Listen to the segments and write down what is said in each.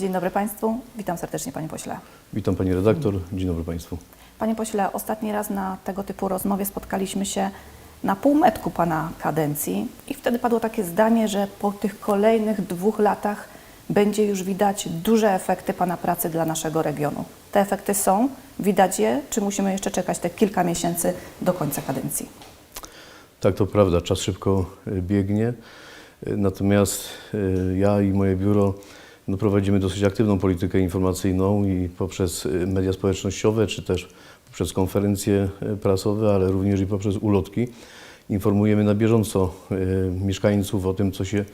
Dzień dobry Państwu, witam serdecznie Panie Pośle. Witam Pani redaktor, dzień dobry Państwu. Panie Pośle, ostatni raz na tego typu rozmowie spotkaliśmy się na półmetku Pana kadencji i wtedy padło takie zdanie, że po tych kolejnych dwóch latach będzie już widać duże efekty Pana pracy dla naszego regionu. Te efekty są, widać je, czy musimy jeszcze czekać te kilka miesięcy do końca kadencji? Tak, to prawda, czas szybko e, biegnie, e, natomiast e, ja i moje biuro no, prowadzimy dosyć aktywną politykę informacyjną i poprzez e, media społecznościowe, czy też poprzez konferencje e, prasowe, ale również i poprzez ulotki informujemy na bieżąco e, mieszkańców o tym, co się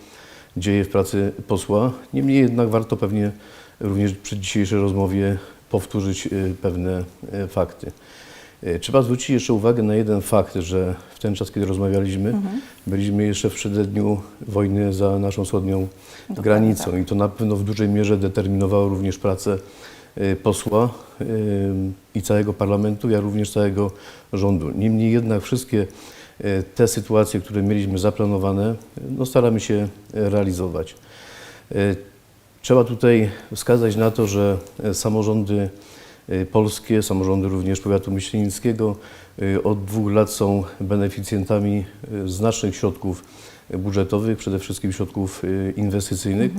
dzieje w pracy posła. Niemniej jednak warto pewnie również przy dzisiejszej rozmowie powtórzyć pewne fakty. E, Trzeba zwrócić jeszcze uwagę na jeden fakt, że w ten czas, kiedy rozmawialiśmy, byliśmy jeszcze w przededniu wojny za naszą wschodnią Dokładnie granicą tak. i to na pewno w dużej mierze determinowało również pracę e, posła e, i całego parlamentu, jak również całego rządu. Niemniej jednak wszystkie te sytuacje, które mieliśmy zaplanowane, no staramy się realizować. Trzeba tutaj wskazać na to, że samorządy polskie, samorządy również powiatu myślenickiego e, od dwóch lat są beneficjentami e, znacznych środków budżetowych, przede wszystkim środków inwestycyjnych,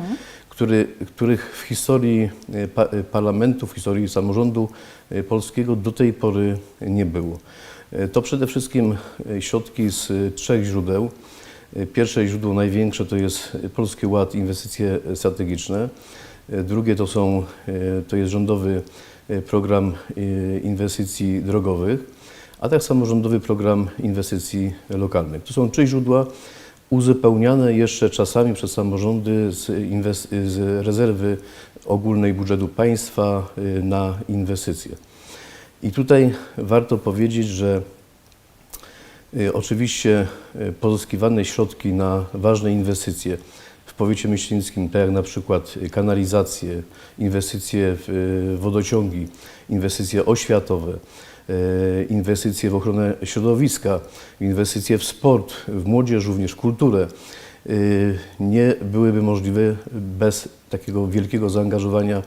który, których w historii pa- parlamentu, w historii samorządu polskiego do tej pory nie było. To przede wszystkim środki z trzech źródeł. Pierwsze źródło największe to jest Polski Ład Inwestycje Strategiczne. Drugie to, są, to jest rządowy program inwestycji drogowych, a tak samo rządowy program inwestycji lokalnych. To są trzy źródła uzupełniane jeszcze czasami przez samorządy z, z rezerwy ogólnej budżetu państwa y, na inwestycje. I tutaj warto powiedzieć, że Y, Oczywiście y, pozyskiwane środki na ważne inwestycje powiecie myślińskim, tak jak na przykład y, kanalizacje, inwestycje w y, wodociągi, inwestycje oświatowe, y, inwestycje w ochronę środowiska, inwestycje w sport, w młodzież również, kulturę, nie byłyby możliwe bez takiego wielkiego zaangażowania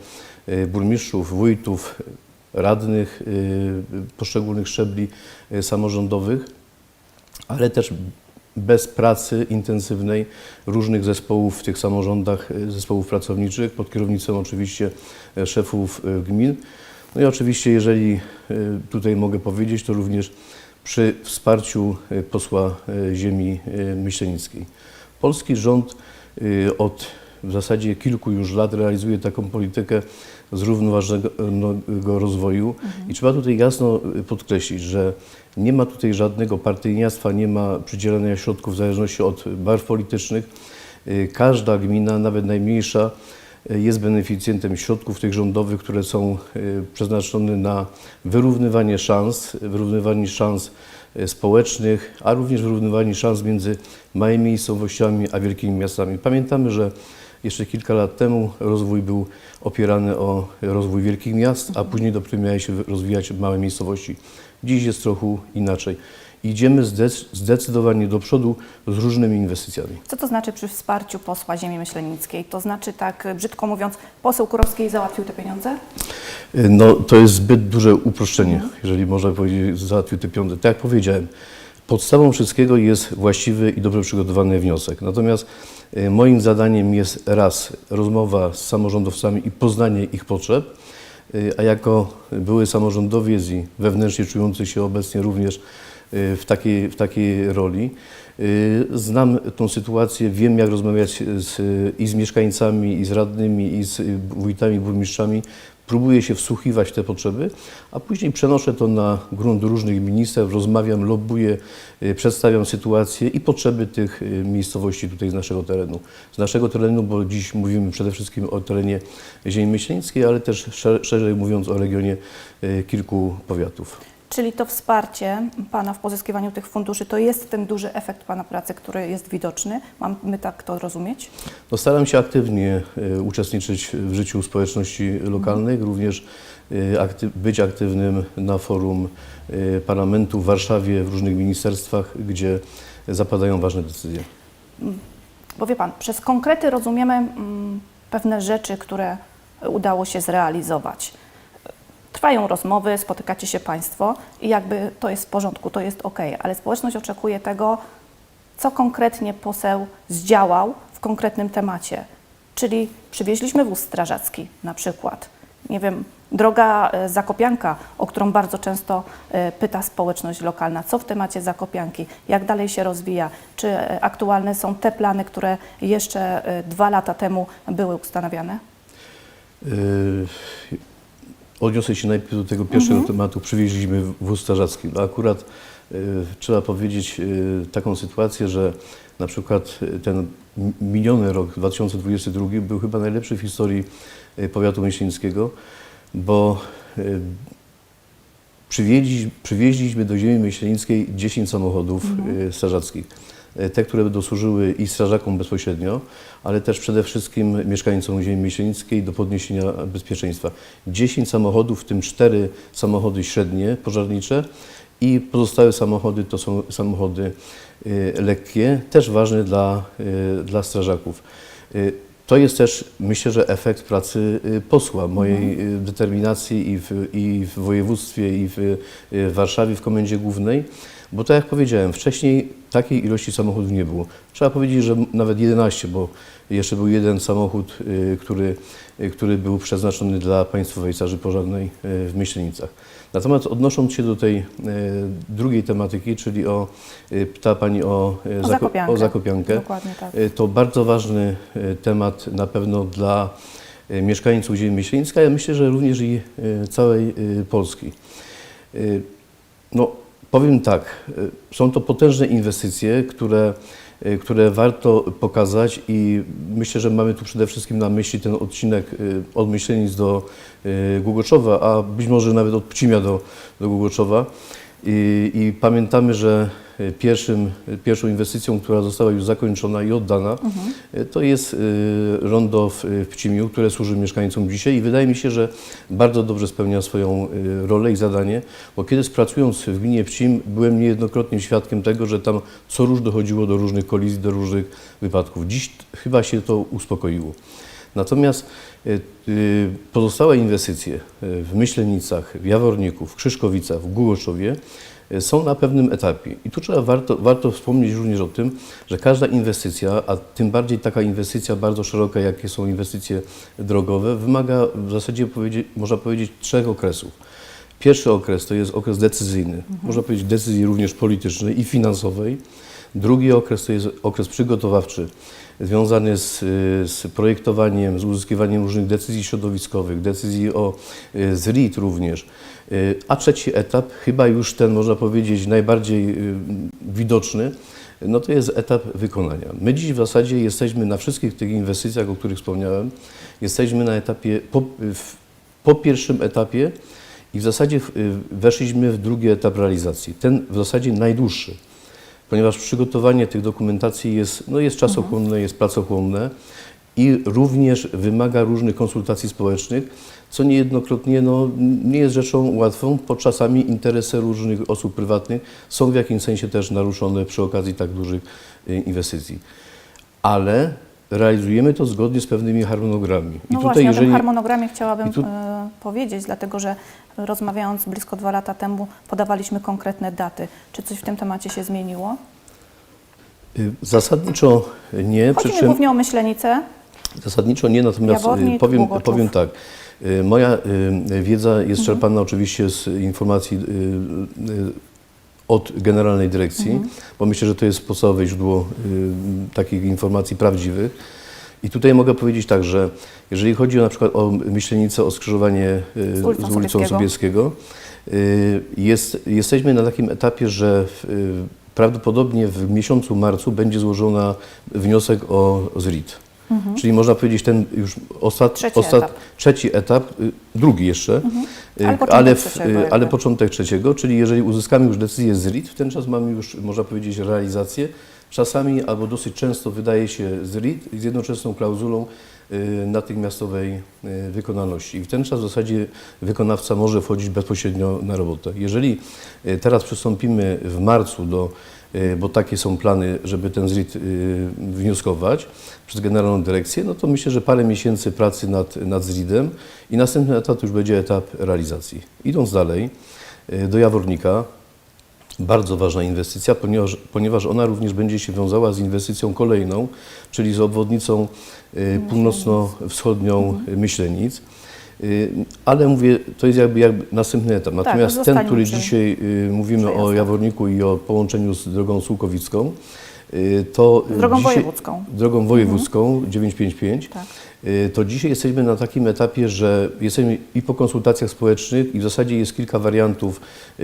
burmistrzów, wójtów, radnych poszczególnych szczebli samorządowych ale też bez pracy intensywnej różnych zespołów w tych samorządach, e, zespołów pracowniczych, pod kierownictwem oczywiście e, szefów e, gmin. No i oczywiście, jeżeli tutaj mogę powiedzieć, to również przy wsparciu posła ziemi myślenickiej. Polski rząd od w zasadzie kilku już lat realizuje taką politykę zrównoważonego rozwoju i trzeba tutaj jasno podkreślić, że nie ma tutaj żadnego partyjniactwa, nie ma przydzielania środków w zależności od barw politycznych. Y, Każda gmina, nawet najmniejsza, y, jest beneficjentem środków tych rządowych, które są y, przeznaczone na wyrównywanie szans, wyrównywanie szans społecznych, a również wyrównywanie szans między małymi miejscowościami a wielkimi miastami. Pamiętamy, że jeszcze kilka lat temu rozwój był opierany o rozwój wielkich miast, a później dopiero miały się rozwijać małe miejscowości. Dziś jest trochę inaczej. Idziemy zdec- zdecydowanie do przodu z różnymi inwestycjami. Co to znaczy przy wsparciu posła ziemi myślenickiej? To znaczy tak brzydko mówiąc, poseł Kurowski załatwił te pieniądze? No, to jest zbyt duże uproszczenie, jeżeli można powiedzieć, załatwił te pieniądze. Tak jak powiedziałem, podstawą wszystkiego jest właściwy i dobrze przygotowany wniosek. Natomiast e, moim zadaniem jest raz rozmowa z samorządowcami i poznanie ich potrzeb, e, a jako były samorządowiec i wewnętrznie czujący się obecnie również e, w takiej, w takiej roli, e, znam tą sytuację, wiem jak rozmawiać z, i z mieszkańcami, i z radnymi, i z wójtami, burmistrzami, próbuję się wsłuchiwać w te potrzeby, a później przenoszę to na grunt różnych ministerstw, rozmawiam, lobbuję, y, przedstawiam sytuację i potrzeby tych y, miejscowości tutaj z naszego terenu. Z naszego terenu, bo dziś mówimy przede wszystkim o terenie ziemi myślenickiej, ale też szer- szerzej mówiąc o regionie y, kilku powiatów. Czyli to wsparcie Pana w pozyskiwaniu tych funduszy to jest ten duży efekt Pana pracy, który jest widoczny. Mamy tak to rozumieć? No, staram się aktywnie e, uczestniczyć w życiu społeczności lokalnych, również e, akty- być aktywnym na forum e, parlamentu w Warszawie, w różnych ministerstwach, gdzie zapadają ważne decyzje. Bo wie Pan, przez konkrety rozumiemy mm, pewne rzeczy, które udało się zrealizować. Trwają rozmowy, spotykacie się Państwo i jakby to jest w porządku, to jest ok, ale społeczność oczekuje tego, co konkretnie poseł zdziałał w konkretnym temacie. Czyli przywieźliśmy wóz strażacki na przykład. Nie wiem, droga e, Zakopianka, o którą bardzo często e, pyta społeczność lokalna. Co w temacie Zakopianki? Jak dalej się rozwija? Czy e, aktualne są te plany, które jeszcze dwa lata temu były ustanawiane? Odniosę się najpierw do tego pierwszego tematu. Przywieźliśmy wóz strażacki. No akurat yy, trzeba powiedzieć yy, taką sytuację, że na przykład yy, ten mi- miniony rok 2022 był chyba najlepszy w historii yy, powiatu myśleńskiego, bo przywieźli, przywieźliśmy do ziemi myślenickiej 10 samochodów yy, strażackich. Yy, Te, które będą służyły i strażakom bezpośrednio, ale też przede wszystkim mieszkańcom ziemi myślenickiej do podniesienia bezpieczeństwa. 10 samochodów, w tym 4 samochody średnie, pożarnicze i pozostałe samochody to są samochody y, lekkie, też ważne dla, y, dla strażaków. To jest też, myślę, że efekt pracy posła, mojej y, determinacji i w, i w województwie, i w, w Warszawie, w Komendzie Głównej, bo tak jak powiedziałem, wcześniej takiej ilości samochodów nie było. Trzeba powiedzieć, że nawet 11, bo jeszcze był jeden samochód, y, który, y, który był przeznaczony dla Państwowej Straży Pożarnej y, w Myślenicach. Natomiast odnosząc się do tej drugiej tematyki, czyli o, pyta Pani o, O zako- Zakopiankę. o Zakopiankę. Tak. To bardzo ważny temat na pewno dla mieszkańców ziemi myślenickiej, ale myślę, że również i całej Polski. No, powiem tak, y, są to potężne inwestycje, które, y, które warto pokazać i myślę, że mamy tu przede wszystkim na myśli ten odcinek y, od Myślenic do Głogoczowa, a być może nawet od Pcimia do, do Głogoczowa. I, I pamiętamy, że y, pierwszym, pierwszą inwestycją, która została już zakończona i oddana, y, to jest y, rondo w, w Pcimiu, które służy mieszkańcom dzisiaj i wydaje mi się, że bardzo dobrze spełnia swoją y, rolę i zadanie, bo kiedy pracując w gminie Pcim, byłem niejednokrotnie świadkiem tego, że tam co róż dochodziło do różnych kolizji, do różnych wypadków. Dziś chyba się to uspokoiło. Natomiast y, y, pozostałe inwestycje y, w Myślenicach, w Jaworniku, w Krzyszkowicach, w Głogoszowie są na pewnym etapie. I tu trzeba warto, warto wspomnieć również o tym, że każda inwestycja, a tym bardziej taka inwestycja bardzo szeroka, jakie są inwestycje drogowe, wymaga w zasadzie można powiedzieć trzech okresów. Pierwszy okres to jest okres decyzyjny, można powiedzieć decyzji również politycznej i finansowej. Drugi okres to jest okres przygotowawczy, związany z, z projektowaniem, z uzyskiwaniem różnych decyzji środowiskowych, decyzji o y, z RIT również. Y, A trzeci etap, chyba już ten można powiedzieć najbardziej y, widoczny, no to jest etap wykonania. My dziś w zasadzie jesteśmy na wszystkich tych inwestycjach, o których wspomniałem, jesteśmy na etapie, po, po pierwszym etapie i w zasadzie weszliśmy w drugi etap realizacji. Ten w zasadzie najdłuższy, ponieważ przygotowanie tych dokumentacji jest, no jest czasochłonne, jest pracochłonne i również wymaga różnych konsultacji społecznych, co niejednokrotnie no, nie jest rzeczą łatwą, bo czasami interesy różnych osób prywatnych są w jakimś sensie też naruszone przy okazji tak dużych y, inwestycji. Ale realizujemy to zgodnie z pewnymi harmonogramami. No I właśnie, o tym harmonogramie chciałabym tu- e, powiedzieć, dlatego że rozmawiając blisko dwa lata temu podawaliśmy konkretne daty. Czy coś w tym temacie się zmieniło? y, Zasadniczo nie, Chodzi mi czym głównie o myślenicę. Zasadniczo nie, natomiast y, Jawornik, powiem, powiem tak. Y, Moja wiedza jest czerpana oczywiście z informacji od Generalnej Dyrekcji, bo myślę, że to jest podstawowe źródło y, takich informacji prawdziwych. I tutaj mogę powiedzieć tak, że jeżeli chodzi o, na przykład o Myślenicę, o skrzyżowanie y, Z ulicą Sobieskiego. Sobieskiego, y, jest, jesteśmy na takim etapie, że y, prawdopodobnie w miesiącu marcu będzie złożona wniosek o ZRIT. Czyli można powiedzieć ten już ostat, Mhm. Trzeci ostat, etap. trzeci etap, y, drugi jeszcze, y, Ale początek ale, w, trzeciego y, ale początek trzeciego, czyli jeżeli uzyskamy już decyzję z RIT, w ten czas mamy już, można powiedzieć, realizację. Czasami albo dosyć często wydaje się z RIT z jednoczesną klauzulą natychmiastowej wykonalności. I w ten czas w zasadzie wykonawca może wchodzić bezpośrednio na robotę. Jeżeli teraz przystąpimy w marcu do bo takie są plany, żeby ten ZRIT y, wnioskować przez Generalną Dyrekcję, no to myślę, że parę miesięcy pracy nad, nad ZRIT-em i następny etap już będzie etap realizacji. Idąc dalej, y, do Jawornika, bardzo ważna inwestycja, ponieważ, ponieważ ona również będzie się wiązała z inwestycją kolejną, czyli z obwodnicą północno-wschodnią Myślenic. Y, Ale mówię, to jest jakby, jakby następny etap. Natomiast ten, zostańmy który przy dzisiaj y, mówimy o. Jaworniku i o połączeniu z drogą Sułkowicką, y, to drogą dzisiaj, wojewódzką. Drogą wojewódzką 955. Tak. To dzisiaj jesteśmy na takim etapie, że jesteśmy i po konsultacjach społecznych i w zasadzie jest kilka wariantów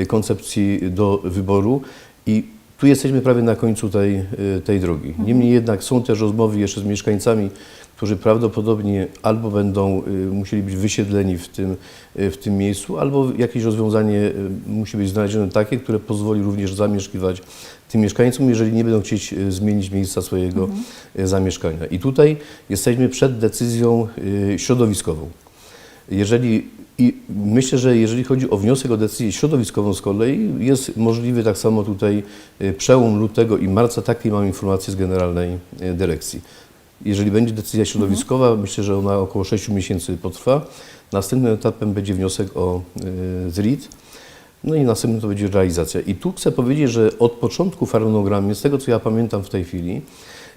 koncepcji do wyboru i tu jesteśmy prawie na końcu tej, tej drogi. Niemniej jednak są też rozmowy jeszcze z mieszkańcami, którzy prawdopodobnie albo będą y, musieli być wysiedleni w tym, y, w tym miejscu, albo jakieś rozwiązanie y, musi być znalezione takie, które pozwoli również zamieszkiwać tym mieszkańcom, jeżeli nie będą chcieć zmienić miejsca swojego y, zamieszkania. I tutaj jesteśmy przed decyzją środowiskową. Jeżeli, I myślę, że jeżeli chodzi o wniosek o decyzję środowiskową z kolei, jest możliwy tak samo tutaj przełom lutego i marca, takiej mam informację z Generalnej Dyrekcji. Jeżeli będzie decyzja środowiskowa, myślę, że ona około 6 miesięcy potrwa. Następnym etapem będzie wniosek o y, ZRIT. No i następnym to będzie realizacja. I tu chcę powiedzieć, że od początku w harmonogramie, z tego co ja pamiętam w tej chwili,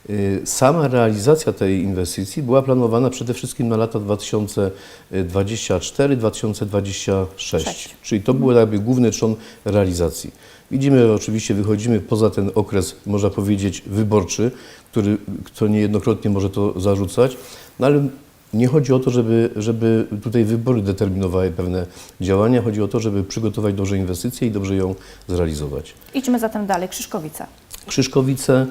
y, sama realizacja tej inwestycji była planowana przede wszystkim na lata 2024-2026. Sześć. Czyli to był jakby główny trzon realizacji. Widzimy, oczywiście wychodzimy poza ten okres, można powiedzieć, wyborczy, który kto niejednokrotnie może to zarzucać, no ale nie chodzi o to, żeby, żeby tutaj wybory determinowały pewne działania, chodzi o to, żeby przygotować dobrze inwestycję i dobrze ją zrealizować. Idźmy zatem dalej. Krzyszkowice. Krzyszkowice,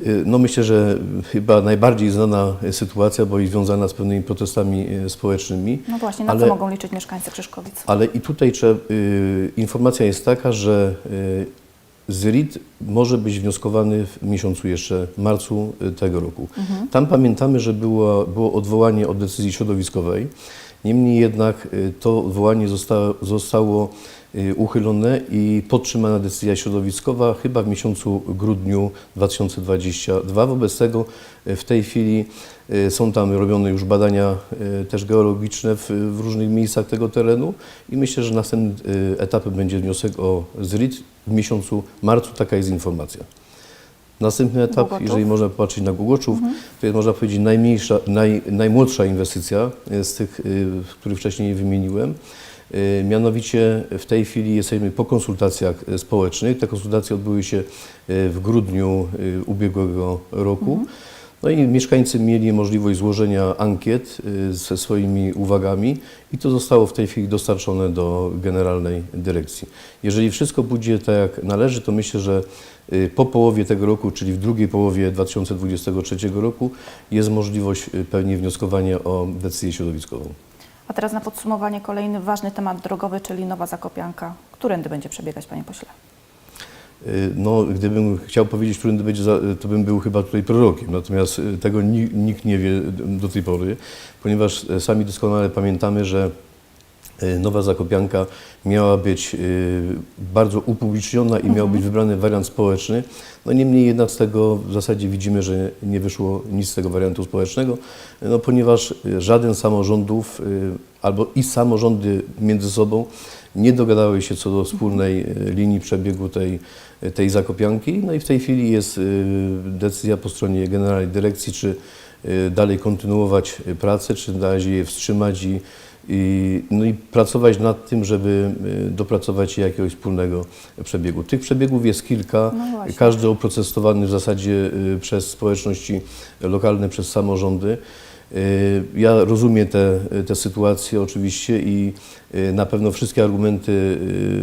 y, no myślę, że chyba najbardziej znana sytuacja, bo i związana z pewnymi protestami y, społecznymi. No właśnie, na Ale- co mogą liczyć mieszkańcy Krzyszkowic? Ale i tutaj trzeba, y, informacja jest taka, że y, ZRIT może być wnioskowany w miesiącu jeszcze marcu y, tego roku. Tam pamiętamy, że było, było odwołanie od decyzji środowiskowej. Niemniej jednak y, to odwołanie zostało, zostało y, uchylone i podtrzymana decyzja środowiskowa chyba w miesiącu grudniu 2022. Wobec tego w tej chwili są tam robione już badania y, też geologiczne w, w różnych miejscach tego terenu i myślę, że następnym y, etapem będzie wniosek o ZRIT w miesiącu marcu, taka jest informacja. Następny etap, jeżeli można popatrzeć na Głogoczów, to jest można powiedzieć najmniejsza, naj, najmłodsza inwestycja y, z tych, y, które wcześniej wymieniłem. Y, Mianowicie w tej chwili jesteśmy po konsultacjach y, społecznych. Te konsultacje odbyły się y, w grudniu y, ubiegłego roku. No i mieszkańcy mieli możliwość złożenia ankiet y, ze swoimi uwagami i to zostało w tej chwili dostarczone do Generalnej Dyrekcji. Jeżeli wszystko pójdzie tak jak należy, to myślę, że y, po połowie tego roku, czyli w drugiej połowie 2023 roku jest możliwość y, pewnie wnioskowania o decyzję środowiskową. A teraz na podsumowanie kolejny ważny temat drogowy, czyli Nowa Zakopianka. Którędy będzie przebiegać, panie pośle? Y, No, gdybym chciał powiedzieć, którym będzie, za- to bym był chyba tutaj prorokiem. Natomiast y, tego ni- nikt nie wie do tej pory, ponieważ y, sami doskonale pamiętamy, że Nowa Zakopianka miała być bardzo upubliczniona i miał być wybrany wariant społeczny. No niemniej jednak z tego w zasadzie widzimy, że nie wyszło nic z tego wariantu społecznego, no, ponieważ żaden z samorządów albo i samorządy między sobą nie dogadały się co do wspólnej y, linii przebiegu tej, tej zakopianki. No i w tej chwili jest y, decyzja po stronie Generalnej Dyrekcji, czy dalej kontynuować pracę, czy na razie je wstrzymać i, i, no i pracować nad tym, żeby dopracować jakiegoś wspólnego przebiegu. Tych przebiegów jest kilka, No każdy oprocesowany w zasadzie przez społeczności lokalne, przez samorządy. Y, Ja rozumiem te sytuacje oczywiście i y, na pewno wszystkie argumenty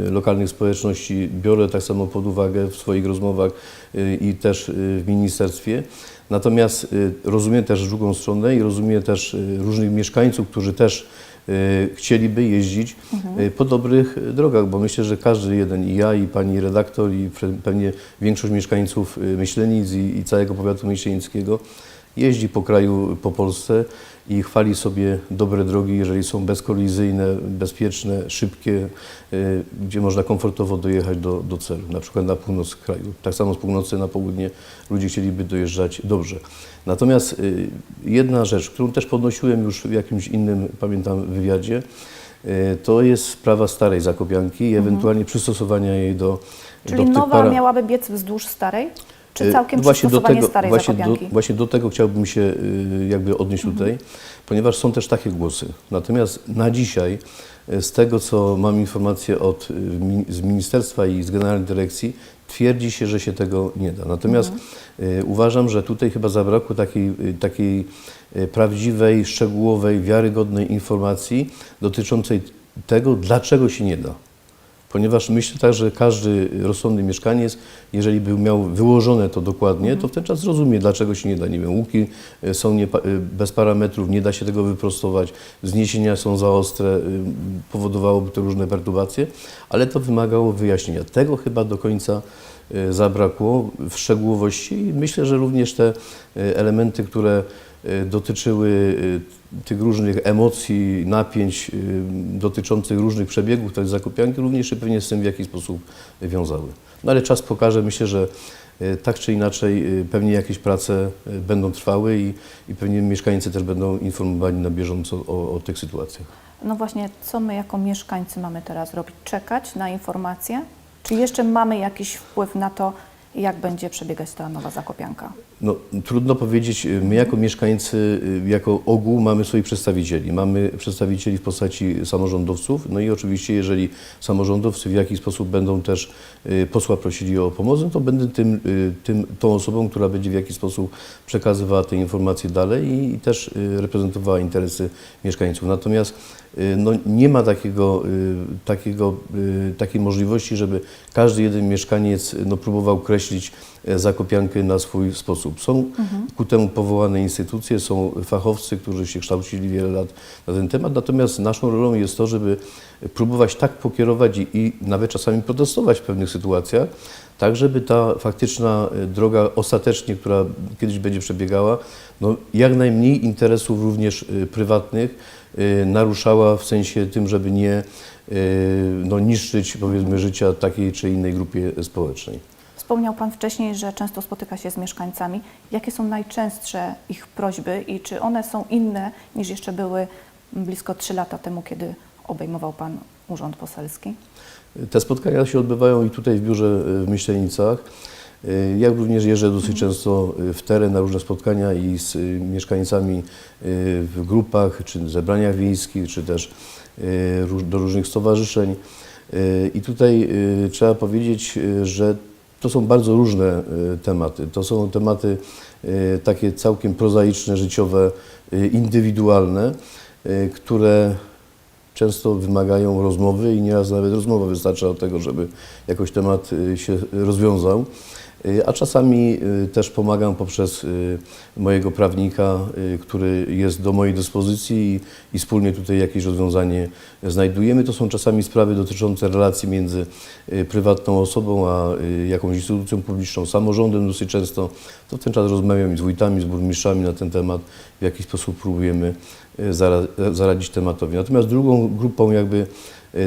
y, lokalnych społeczności biorę tak samo pod uwagę w swoich rozmowach i też w ministerstwie. Natomiast rozumiem też drugą stronę i rozumiem też różnych mieszkańców, którzy też chcieliby jeździć y, po dobrych drogach, bo myślę, że każdy jeden, i ja, i pani redaktor, i pewnie większość mieszkańców Myślenic i, i całego powiatu myślenickiego jeździ po kraju, po Polsce i chwali sobie dobre drogi, jeżeli są bezkolizyjne, bezpieczne, szybkie, y, gdzie można komfortowo dojechać do, do celu, na przykład na północ kraju. Tak samo z północy na południe ludzie chcieliby dojeżdżać dobrze. Natomiast y, jedna rzecz, którą też podnosiłem już w jakimś innym, pamiętam, wywiadzie, y, to jest sprawa starej Zakopianki i ewentualnie przystosowania jej do, Mhm. Czyli do nowa para- miałaby biec wzdłuż starej? Czy Y, całkiem właśnie do tego, starej właśnie do, właśnie do tego chciałbym się y, jakby odnieść Mhm. tutaj, ponieważ są też takie głosy. Natomiast na dzisiaj, y, z tego co mam informację od, z ministerstwa i z generalnej dyrekcji, twierdzi się, że się tego nie da. Natomiast Mhm. uważam, że tutaj chyba zabrakło takiej, takiej prawdziwej, szczegółowej, wiarygodnej informacji dotyczącej tego, dlaczego się nie da. Ponieważ myślę tak, że każdy rozsądny mieszkaniec, jeżeli by miał wyłożone to dokładnie, to w ten czas zrozumie, dlaczego się nie da. Nie wiem, łuki e, są nie, bez parametrów, nie da się tego wyprostować, wzniesienia są za ostre, y, powodowałoby to różne perturbacje, ale to wymagało wyjaśnienia. Tego chyba do końca e, zabrakło w szczegółowości i myślę, że również te e, elementy, które e, dotyczyły e, tych różnych emocji, napięć y, dotyczących różnych przebiegów tej zakupianki również się pewnie z tym w jakiś sposób wiązały. No ale czas pokaże, myślę, że y, tak czy inaczej y, pewnie jakieś prace y, będą trwały i, i pewnie mieszkańcy też będą informowani na bieżąco o, o tych sytuacjach. No właśnie, co my jako mieszkańcy mamy teraz robić? Czekać na informacje? Czy jeszcze mamy jakiś wpływ na to, jak będzie przebiegać ta nowa Zakopianka? No, trudno powiedzieć, my jako mieszkańcy, y, jako ogół mamy swoich przedstawicieli. Mamy przedstawicieli w postaci samorządowców, no i oczywiście jeżeli samorządowcy w jakiś sposób będą też y, posła prosili o pomoc, no to będę tym, y, tym, tą osobą, która będzie w jakiś sposób przekazywała te informacje dalej i, też y, reprezentowała interesy mieszkańców. Natomiast y, no, nie ma takiego, y, takiego, y, takiej możliwości, żeby każdy jeden mieszkaniec no, próbował kreślić e, Zakopiankę na swój sposób. Są ku temu powołane instytucje, są fachowcy, którzy się kształcili wiele lat na ten temat, natomiast naszą rolą jest to, żeby próbować tak pokierować i, i nawet czasami protestować w pewnych sytuacjach, tak żeby ta faktyczna e, droga ostatecznie, która kiedyś będzie przebiegała, no, jak najmniej interesów również e, prywatnych naruszała w sensie tym, żeby nie e, no, niszczyć powiedzmy życia takiej czy innej grupie społecznej. Wspomniał Pan wcześniej, że często spotyka się z mieszkańcami. Jakie są najczęstsze ich prośby i czy one są inne niż jeszcze były blisko 3 lata temu, kiedy obejmował Pan urząd poselski? Te spotkania się odbywają i tutaj w biurze y, w Myślenicach. Y, Ja również jeżdżę dosyć często y, w teren na różne spotkania i z y, mieszkańcami w grupach, czy zebraniach wiejskich, czy też do różnych stowarzyszeń. I tutaj trzeba powiedzieć, że to są bardzo różne tematy. To są tematy takie całkiem prozaiczne, życiowe, indywidualne, które często wymagają rozmowy i nieraz nawet rozmowa wystarcza do tego, żeby jakoś temat się rozwiązał. Y, A czasami y, też pomagam poprzez y, mojego prawnika, który jest do mojej dyspozycji i, wspólnie tutaj jakieś rozwiązanie znajdujemy. To są czasami sprawy dotyczące relacji między prywatną osobą a jakąś instytucją publiczną, samorządem dosyć często. To w ten czas rozmawiam z wójtami, z burmistrzami na ten temat, w jaki sposób próbujemy zara- zaradzić tematowi. Natomiast drugą grupą jakby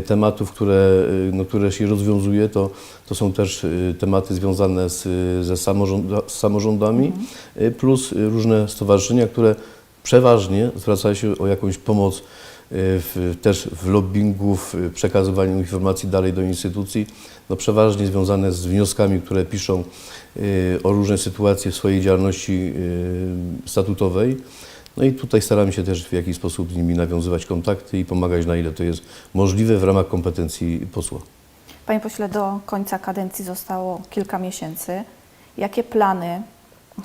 tematów, które, y, no, które się rozwiązuje, to, to są też y, tematy związane z, y, ze samorząda, z samorządami, y, plus y, różne stowarzyszenia, które przeważnie zwracają się o jakąś pomoc y, w, też w lobbingu, w przekazywaniu informacji dalej do instytucji, no przeważnie związane z wnioskami, które piszą y, o różne sytuacje w swojej działalności y, statutowej. No i tutaj staramy się też w jakiś sposób z nimi nawiązywać kontakty i pomagać na ile to jest możliwe w ramach kompetencji posła. Panie pośle, do końca kadencji zostało kilka miesięcy. Jakie plany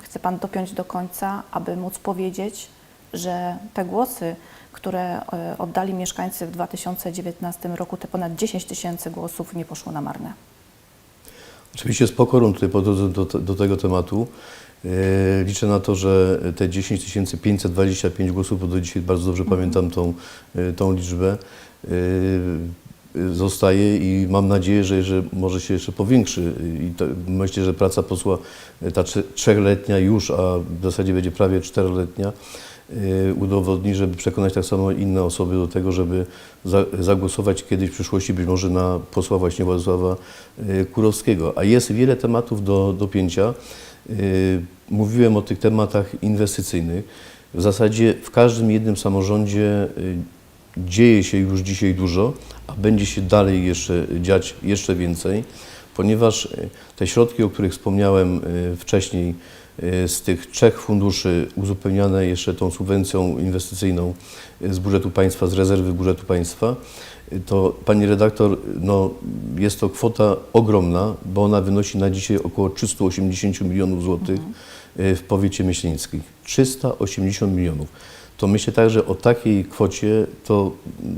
chce Pan dopiąć do końca, aby móc powiedzieć, że te głosy, które e, oddali mieszkańcy w 2019 roku, te ponad 10 tysięcy głosów nie poszło na marne? Oczywiście z pokorą tutaj podchodzę do, do tego tematu. E, Liczę na to, że te 10 525 głosów, bo do dzisiaj bardzo dobrze pamiętam tą, e, tą liczbę, e, zostaje i mam nadzieję, że, że może się jeszcze powiększy. I to, myślę, że praca posła, ta trze- trzechletnia już, a w zasadzie będzie prawie czteroletnia, udowodnić, żeby przekonać tak samo inne osoby do tego, żeby za, zagłosować kiedyś w przyszłości być może na posła właśnie Władysława Kurowskiego. A jest wiele tematów do, do pięcia. Y, Mówiłem o tych tematach inwestycyjnych. W zasadzie w każdym jednym samorządzie y, dzieje się już dzisiaj dużo, a będzie się dalej jeszcze dziać jeszcze więcej, ponieważ y, te środki, o których wspomniałem y, wcześniej, y, z tych trzech funduszy uzupełniane jeszcze tą subwencją inwestycyjną y, z budżetu państwa, z rezerwy budżetu państwa, y, to pani redaktor, no, jest to kwota ogromna, bo ona wynosi na dzisiaj około 380 milionów złotych y, w powiecie myślenickim. 380 milionów. To myślę tak, że o takiej kwocie to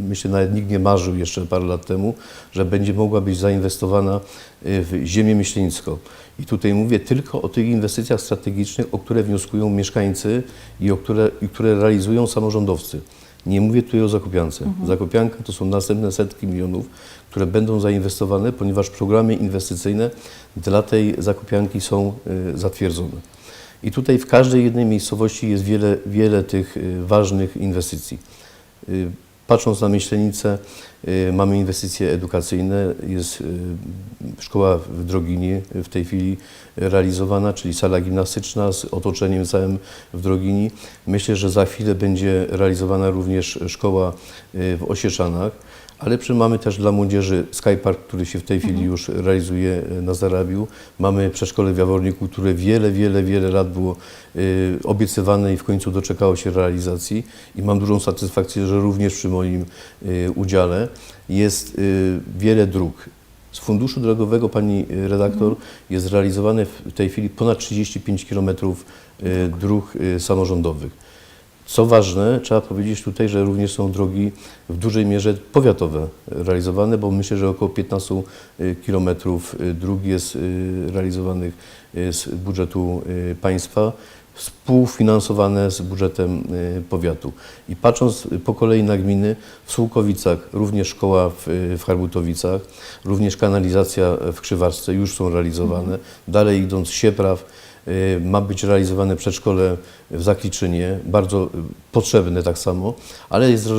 myślę nawet nikt nie marzył jeszcze parę lat temu, że będzie mogła być zainwestowana y, w ziemię myślenicką. I tutaj mówię tylko o tych inwestycjach strategicznych, o które wnioskują mieszkańcy i o które, i które realizują samorządowcy. Nie mówię tutaj o Zakopiance. Zakopianka to są następne setki milionów, które będą zainwestowane, ponieważ programy inwestycyjne dla tej Zakopianki są y, zatwierdzone. I tutaj w każdej jednej miejscowości jest wiele, wiele tych y, ważnych inwestycji. Y, Patrząc na Myślenicę, mamy inwestycje edukacyjne, jest szkoła w Droginie w tej chwili realizowana, czyli sala gimnastyczna z otoczeniem całym w Drogini. Myślę, że za chwilę będzie realizowana również szkoła y, w Osieczanach. Ale przy mamy też dla młodzieży Skypark, który się w tej chwili już realizuje e, na Zarabiu. Mamy przedszkole w Jaworniku, które wiele, wiele, wiele lat było y, obiecywane i w końcu doczekało się realizacji. I mam dużą satysfakcję, że również przy moim y, udziale jest y, wiele dróg. Z funduszu drogowego, pani y, redaktor, jest realizowane w tej chwili ponad 35 km dróg y, samorządowych. Co ważne, trzeba powiedzieć tutaj, że również są drogi w dużej mierze powiatowe realizowane, bo myślę, że około 15 kilometrów y, dróg jest y, realizowanych y, z budżetu y, państwa, współfinansowane z budżetem y, powiatu. I patrząc po kolei na gminy, w Słukowicach również szkoła w, w Harbutowicach, również kanalizacja w Krzywarce już są realizowane. Dalej idąc Siepraw, y, ma być realizowane przedszkole w Zakliczynie, bardzo y, potrzebne tak samo, ale jest y,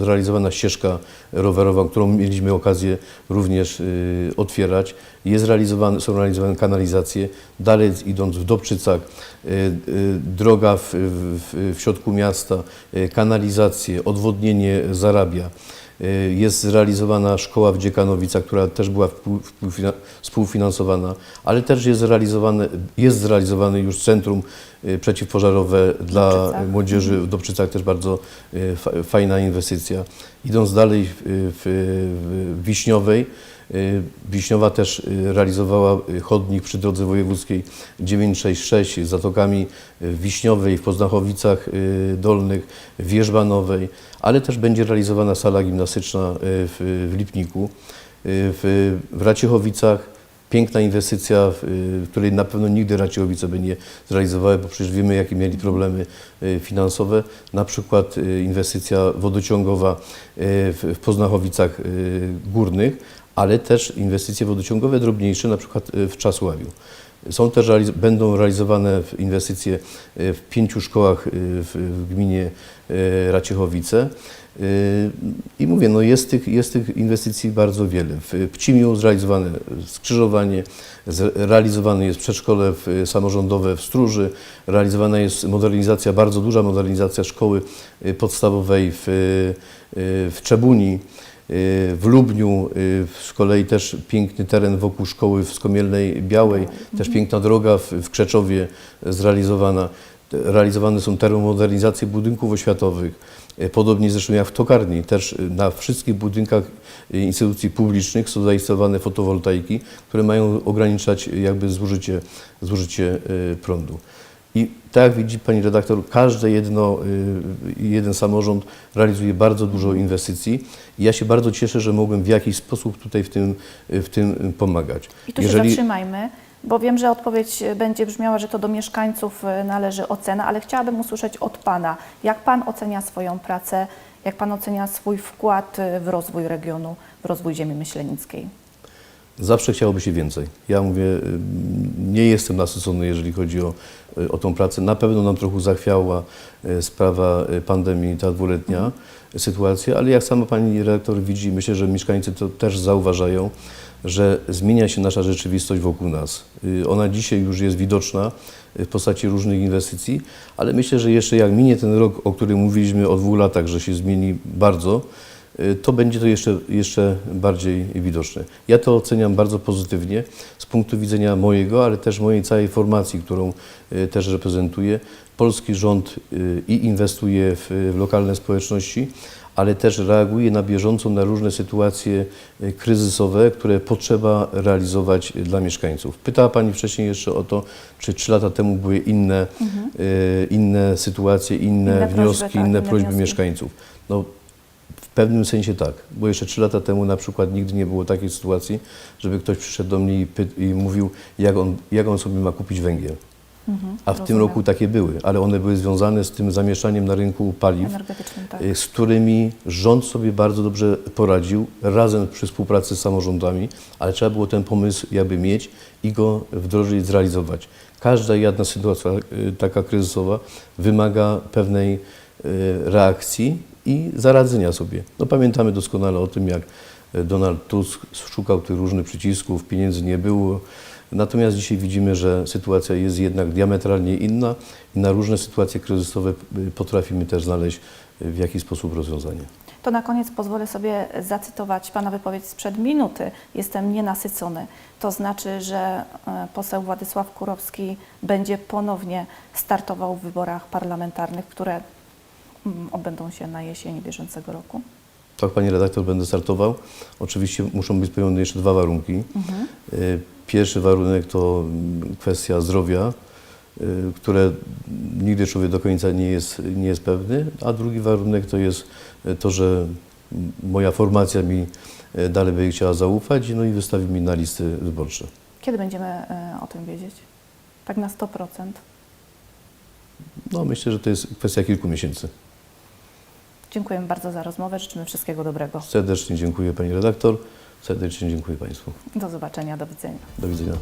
zrealizowana ścieżka rowerowa, którą mieliśmy okazję również y, otwierać. Jest realizowane, są realizowane kanalizacje. Dalej idąc w Dobczycach, y, y, droga w, w, w środku miasta, y, kanalizacje, odwodnienie zarabia. Y, Jest zrealizowana szkoła w Dziekanowicach, która też była współfinansowana, ale też jest zrealizowane, jest zrealizowane już centrum y, przeciwpożarowe dla Dobczycach. młodzieży w Dobczycach, też bardzo y, fa- fajna inwestycja. Idąc dalej w, Wiśniowej, Wiśniowa też y, realizowała y, chodnik przy drodze wojewódzkiej 966 z zatokami Wiśniowej, w Poznachowicach y, Dolnych, Wierzbanowej, ale też będzie realizowana sala gimnastyczna y, w, Lipniku, y, w, w Raciechowicach. Piękna inwestycja, y, której na pewno nigdy Raciechowice by nie zrealizowały, bo przecież wiemy, jakie mieli problemy y, finansowe. Na przykład y, inwestycja wodociągowa y, w Poznachowicach y, Górnych, ale też inwestycje wodociągowe drobniejsze, na przykład y, w Czasławiu. Są też będą realizowane inwestycje y, w pięciu szkołach y, w, gminie Raciechowice. I mówię, no jest tych, jest tych inwestycji bardzo wiele. W Pcimiu zrealizowane skrzyżowanie, realizowane jest przedszkole samorządowe w Stróży, realizowana jest modernizacja, bardzo duża modernizacja szkoły podstawowej w, w Czebuni. W Lubniu y, z kolei też piękny teren wokół szkoły w Skomielnej Białej, też piękna droga w, w Krzeczowie zrealizowana. Realizowane są termomodernizacje budynków oświatowych. Y, Podobnie zresztą jak w Tokarni, też na wszystkich budynkach instytucji publicznych są zainstalowane fotowoltaiki, które mają ograniczać jakby zużycie, zużycie y, prądu. I tak jak widzi Pani redaktor, każde jedno, y, jeden samorząd realizuje bardzo dużo inwestycji. I ja się bardzo cieszę, że mogłem w jakiś sposób tutaj w tym, w tym pomagać. I tu się zatrzymajmy, bo wiem, że odpowiedź będzie brzmiała, że to do mieszkańców e, należy ocena, ale chciałabym usłyszeć od Pana, jak Pan ocenia swoją pracę, jak Pan ocenia swój wkład e, w rozwój regionu, w rozwój ziemi myślenickiej. Zawsze chciałoby się więcej. Ja mówię, y, nie jestem nasycony, jeżeli chodzi o, y, o tą pracę. Na pewno nam trochę zachwiała y, sprawa y, pandemii, ta dwuletnia sytuacja, ale jak sama pani redaktor widzi, myślę, że mieszkańcy to też zauważają, że zmienia się nasza rzeczywistość wokół nas. Y, Ona dzisiaj już jest widoczna y, w postaci różnych inwestycji, ale myślę, że jeszcze jak minie ten rok, o którym mówiliśmy o dwóch latach, że się zmieni bardzo, y, to będzie to jeszcze, jeszcze bardziej widoczne. Ja to oceniam bardzo pozytywnie z punktu widzenia mojego, ale też mojej całej formacji, którą y, też reprezentuję. Polski rząd y, i inwestuje w, w lokalne społeczności, ale też reaguje na bieżąco na różne sytuacje y, kryzysowe, które potrzeba realizować y, dla mieszkańców. Pytała Pani wcześniej jeszcze o to, czy trzy lata temu były inne, y, inne sytuacje, inne, Inne prośby, wnioski, tak, inne inne prośby wnioski. mieszkańców. No, pewnym sensie tak, bo jeszcze trzy lata temu na przykład nigdy nie było takiej sytuacji, żeby ktoś przyszedł do mnie i, i mówił, jak on, jak on sobie ma kupić węgiel. A w tym rozumiem. roku takie były, ale one były związane z tym zamieszaniem na rynku paliw, tak. y, z którymi rząd sobie bardzo dobrze poradził, razem przy współpracy z samorządami, ale trzeba było ten pomysł jakby mieć i go wdrożyć, zrealizować. Każda jedna sytuacja y, taka kryzysowa wymaga pewnej y, reakcji i zaradzenia sobie. No pamiętamy doskonale o tym, jak y, Donald Tusk szukał tych różnych przycisków, pieniędzy nie było. Natomiast dzisiaj widzimy, że sytuacja jest jednak diametralnie inna i na różne sytuacje kryzysowe y, potrafimy też znaleźć y, w jakiś sposób rozwiązanie. To na koniec pozwolę sobie zacytować Pana wypowiedź sprzed minuty. Jestem nienasycony. To znaczy, że e, poseł Władysław Kurowski będzie ponownie startował w wyborach parlamentarnych, które odbędą się na jesieni bieżącego roku. Tak, Pani redaktor, będę startował. Oczywiście muszą być spełnione jeszcze dwa warunki. Y, Pierwszy warunek to kwestia zdrowia, y, które nigdy człowiek do końca nie jest, nie jest pewny, a drugi warunek to jest to, że moja formacja mi y, dalej będzie chciała zaufać no i wystawi mi na listy wyborcze. Kiedy będziemy o tym wiedzieć? Tak na 100%. No, myślę, że to jest kwestia kilku miesięcy. Dziękujemy bardzo za rozmowę. Życzymy wszystkiego dobrego. Serdecznie dziękuję Pani redaktor, serdecznie dziękuję Państwu. Do zobaczenia. Do widzenia. Do widzenia.